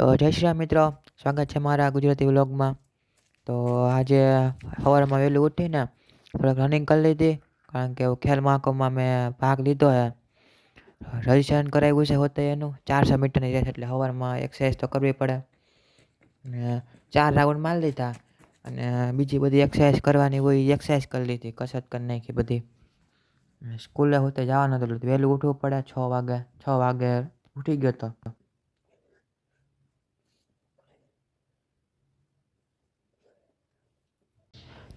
તો જય શ્રી રામ મિત્રો, સ્વાગત છે મારા ગુજરાતી વ્લોગમાં. તો આજે સવારમાં વહેલું ઉઠીને થોડાક રનિંગ કરી લીધી, કારણ કે ખેલ મહાકુંભમાં મેં ભાગ લીધો છે રજીસ્ટ્રેશન કરાવ્યું છે હોતે એનું, ચારસો મીટરની રેસ એટલે સવારમાં એક્સરસાઇઝ તો કરવી પડે. ને ચાર રાઉન્ડ મારી લીધા, અને બીજી બધી એક્સરસાઇઝ કરવાની હોય એક્સરસાઇઝ કરી લીધી, કસરત કરી નાખી બધી. સ્કૂલે હોતે જવાનું હતું વહેલું ઉઠવું પડે, છ વાગે છ વાગે ઉઠી ગયો તો.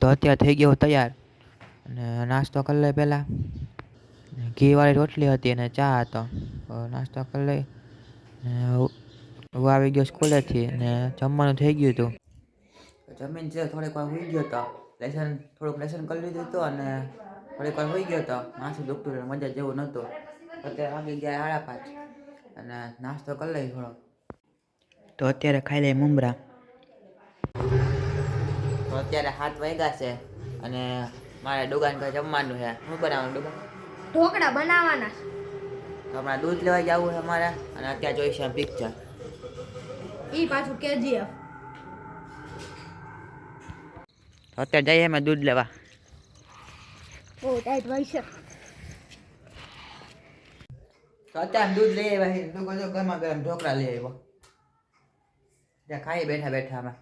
તો અત્યારે થઈ ગયો તૈયાર. અને નાસ્તો કરી લઈ પહેલાં. ઘીવાળી રોટલી હતી અને ચા હતો. નાસ્તો કરી લઈ. ને હું આવી ગયો સ્કૂલેથી અને જમવાનું થઈ ગયું હતું. જમીન છે થોડીક વાર હોઈ ગયો હતો લેસન, થોડુંક લેસન કરી લીધું હતું અને થોડીક વાર હોઈ ગયો હતો માથું દુખતું મજા જેવું નહોતું. અત્યારે વાગી ગયા સાડા પાંચ. અને નાસ્તો કરી લઈ થોડો તો અત્યારે ખાઈ લઈ મુમરા તો અત્યારે હાથ વાગ્યા છે અને મારે દુકાન પર જમવાનું છે. શું બનાવવાનું દુકાન? ઢોકળા બનાવવાના. તો હમણાં દૂધ લેવા જવું છે મારે અને અત્યારે જોઈશે પિક્ચર ઈ પાછું કેજીએફ અત્યારે જઈએ અમે દૂધ લેવા. બહુ ટાઈટ હોય છે. તો અત્યારે દૂધ લઈ આવ્યા જો ગરમા ગરમ ઢોકળા લઈ આવ્યો. ત્યાં ખાઈ બેઠા બેઠા અમે.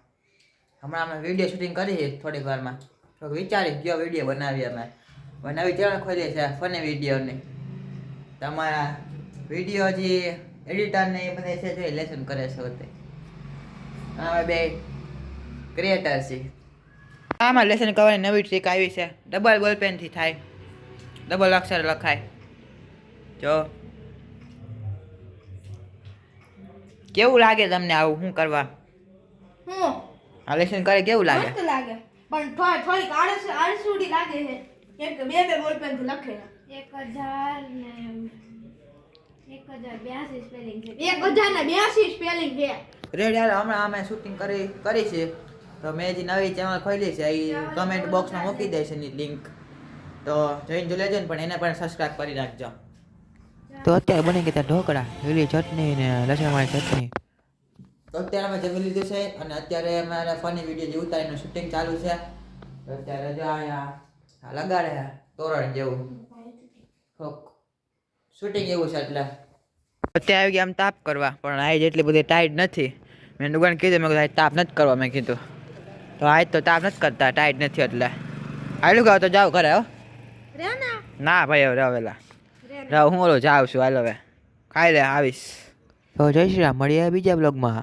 હમણાં અમે વીડિયો શૂટિંગ કરી છે થોડીક વારમાં. થોડુંક વિચારી ગયો વીડિયો બનાવીએ અમે. બનાવી નવી ચેનલ ખોલીએ છે ફની વિડીયોની તમારા વીડિયો જે એડિટરને એ બધા છે, જોઈ લેસન કરે છે હોતે અમે બે ક્રિએટર છીએ આમાં લેસન કરવાની નવી ટ્રીક આવી છે. ડબલ બોલ પેનથી થાય. ડબલ અક્ષર લખાય. જો. કેવું લાગે તમને આવું? શું કરવા? હું? આ લેસન કરે કેવું લાગે? મસ્ત લાગે. પણ થોડી થોડીક આળસ આળસુડી લાગે છે. કેમ કે બે બે બોલ પેનથી લખે. એક હજાર ને એક હજાર બ્યાસી સ્પેલિંગ છે. એક હજાર ને બ્યાસી સ્પેલિંગ છે. રેડ યાર હમણાં અમે શૂટિંગ કરી કરી છે. તો મેં જે નવી ચેનલ ખોલી છે એ કમેન્ટ બોક્સમાં મૂકી દઈશ એની લિંક તો જોઈને જો લેજો ને પણ એને પણ સબસ્ક્રાઇબ કરી નાખજો તો અત્યારે બની ગયા ઢોકળા લીલી ચટણી ને લસણવાળી ચટણી. અત્યારે અમે જમી લીધું છે અને અત્યારે અમારે ફની વીડિયો જે ઉતારીનું શૂટિંગ ચાલુ છે. અત્યારે જો અહીંયા લગાડે તોરણ જેવું. શૂટિંગ એવું છે એટલે. અત્યારે આવી ગયા આમ તાપ કરવા પણ આજ એટલી બધી ટાઈટ નથી. મેં દુકાન કીધું મેં કીધું તાપ નથી કરવા મેં કીધું. તો આજ તો તાપ નથી કરતા ટાઈટ નથી એટલે. આયલું ગાવ તો જાવ ઘરે હો. ના ભાઈ હવે રવેલા રહો હું ઓલો જાઉં છું હાલ હવે. ખાઈ લે આવીશ. તો જય શ્રી રામ મળીએ બીજા બ્લોગમાં